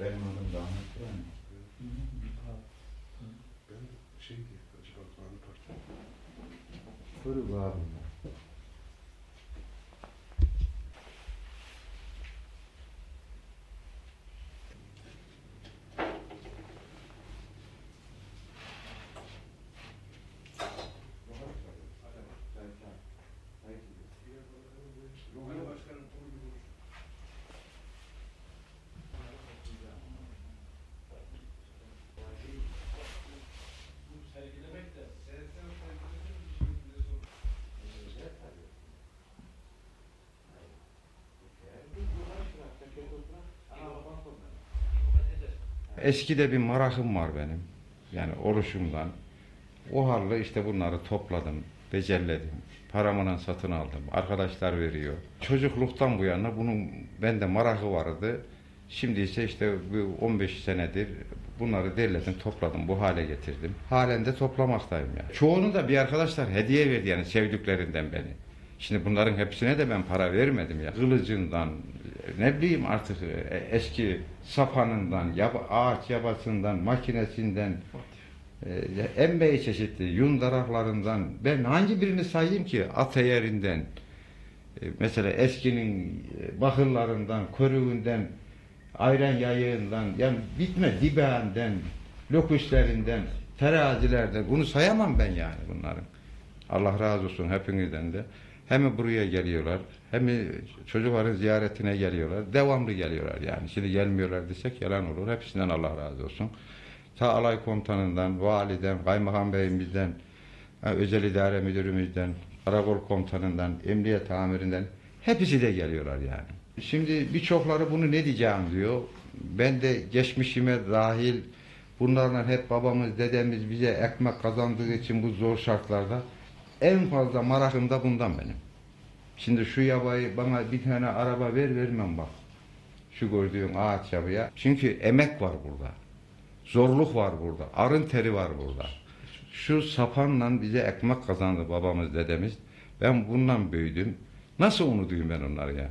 Benim adım rahmetli yani. Ben şey diye, acaba Kur'an-ı Kur'u bağırma. Eskide bir marakım var benim. Yani oluşumdan. O halde işte bunları topladım, becerledim. Paramla satın aldım. Arkadaşlar veriyor. Çocukluktan bu yana bunun bende marakı vardı. Şimdi ise işte bu 15 senedir bunları derledim, topladım, bu hale getirdim. Halen de toplamaktayım yani. Çoğunu da bir arkadaşlar hediye verdi yani sevdiklerinden beni. Şimdi bunların hepsine de ben para vermedim ya. Kılıcından, ne bileyim artık e, eski sapanından, yaba- ağaç yabasından, makinesinden, e, embey çeşitli yun daraklarından ben hangi birini sayayım ki at eğerinden e, mesela eskinin e, bakırlarından, körüğünden, ayran yayığından, yani bitme dibağından, lokuşlarından, terazilerden bunu sayamam ben yani bunların. Allah razı olsun hepinizden de. Hem buraya geliyorlar, hem çocukların ziyaretine geliyorlar. Devamlı geliyorlar yani. Şimdi gelmiyorlar desek yalan olur. Hepsinden Allah razı olsun. Ta alay komutanından, validen, kaymakam beyimizden, özel idare müdürümüzden, karakol komutanından, emniyet amirinden hepsi de geliyorlar yani. Şimdi birçokları bunu ne diyeceğim diyor. Ben de geçmişime dahil bunlarla hep babamız, dedemiz bize ekmek kazandığı için bu zor şartlarda en fazla marakım da bundan benim. Şimdi şu yabayı bana bir tane araba ver vermem bak. Şu gördüğün ağaç yabaya. Çünkü emek var burada. Zorluk var burada. Arın teri var burada. Şu sapanla bize ekmek kazandı babamız dedemiz. Ben bundan büyüdüm. Nasıl unutayım ben onları ya?